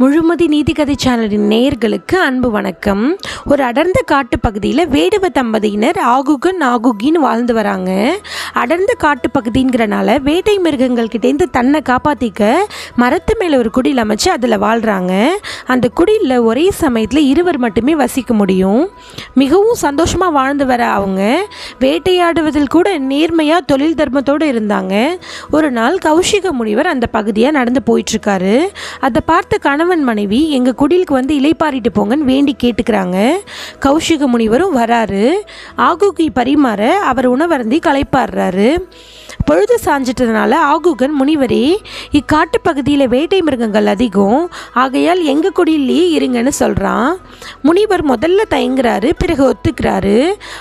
முழுமதி நீதிக்கதை சேனலின் நேயர்களுக்கு அன்பு வணக்கம். ஒரு அடர்ந்த காட்டு பகுதியில் வேடுவ தம்பதியினர் ஆகுகன் நாகுகின்னு வாழ்ந்து வராங்க. அடர்ந்த காட்டு பகுதிங்கிறனால வேட்டை மிருகங்கள் கிட்டேருந்து தன்னை காப்பாற்றிக்க மரத்து மேலே ஒரு குடில் அமைச்சு அதில் வாழ்கிறாங்க அந்த குடிலில் ஒரே சமயத்தில் இருவர் மட்டுமே வசிக்க முடியும். மிகவும் சந்தோஷமாக வாழ்ந்து வர அவங்க வேட்டையாடுவதில் கூட நேர்மையாக தொழில் தர்மத்தோடு இருந்தாங்க. ஒரு நாள் கௌஷிக முனிவர் அந்த பகுதியாக நடந்து போயிட்டுருக்காரு அதை பார்த்த கணவன் மனைவி எங்கள் குடிலுக்கு வந்து இலைப்பாரிட்டு போங்கன்னு வேண்டி கேட்டுக்கிறாங்க. கௌஷிக முனிவரும் வராரு. ஆகுகி பரிமாற அவர் உணவருந்தி களைப்பாடுறாரு பொழுது சாஞ்சிட்டதுனால ஆகுகன் முனிவரே இக்காட்டு பகுதியில் வேட்டை மிருகங்கள் அதிகம். ஆகையால் எங்கள் குடியிலேயே இருங்கன்னு சொல்கிறான் முனிவர் முதல்ல தயங்குறாரு பிறகு ஒத்துக்கிறாரு.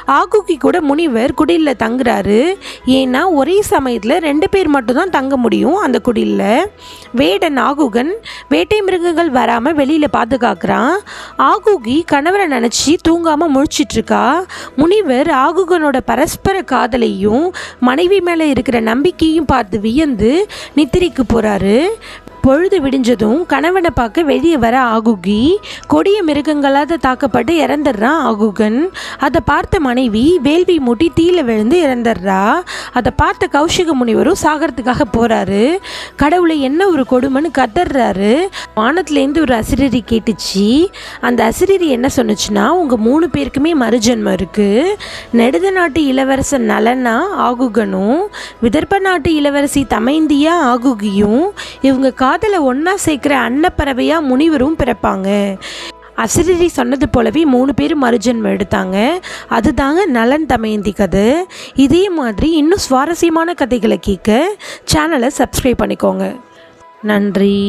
ஆகுகி கூட முனிவர் குடியில் தங்குறாரு. ஏன்னா ஒரே சமயத்தில் ரெண்டு பேர் மட்டும்தான் தங்க முடியும் அந்த குடியில். வேடன் ஆகுகன் வேட்டை மிருகங்கள் வராமல் வெளியில் பாதுகாக்கிறான். ஆகுகி கணவரை நினச்சி தூங்காமல் முழிச்சிட்ருக்கா முனிவர் ஆகுகனோட பரஸ்பர காதலையும் மனைவி மேலே இருக்கிற நம்பிக்கையும் பார்த்து வியந்து நித்திரைக்கு போகிறாரு பொழுது விடிஞ்சதும் கணவனை பார்க்க வெளியே வர ஆகுகி கொடிய மிருகங்களால் தாக்கப்பட்டு இறந்துடுறான் ஆகுகன். அதை பார்த்த மனைவி வேள்வி மூட்டி தீயில விழுந்து இறந்துடுறா. அதை பார்த்த கௌஷிக முனிவரும் சாகறதுக்காக போகிறாரு கடவுளை என்ன ஒரு கொடுமைன்னு கத்துறாரு வானத்துலேருந்து ஒரு அசிரரி கேட்டுச்சு. அந்த அசிரரி என்ன சொன்னுச்சுன்னா உங்கள் மூணு பேருக்குமே மறுஜன்மம் இருக்குது நெடுத நாட்டு இளவரசன் நலனா ஆகுகனும் விதர்ப்ப நாட்டு இளவரசி தமைந்தியா ஆகுகியும் இவங்க காதலை ஒன்றா சேர்க்குற அன்னப்பறவையாக முனிவரும் பிறப்பாங்க. அசிரரி சொன்னது போலவே மூணு பேர் மறுஜென்மம் எடுத்தாங்க. அதுதாங்க நலன் தமயந்தி கதை. இதே மாதிரி இன்னும் சுவாரஸ்யமான கதைகளை கேட்க சேனலை சப்ஸ்கிரைப் பண்ணிக்கோங்க. நன்றி.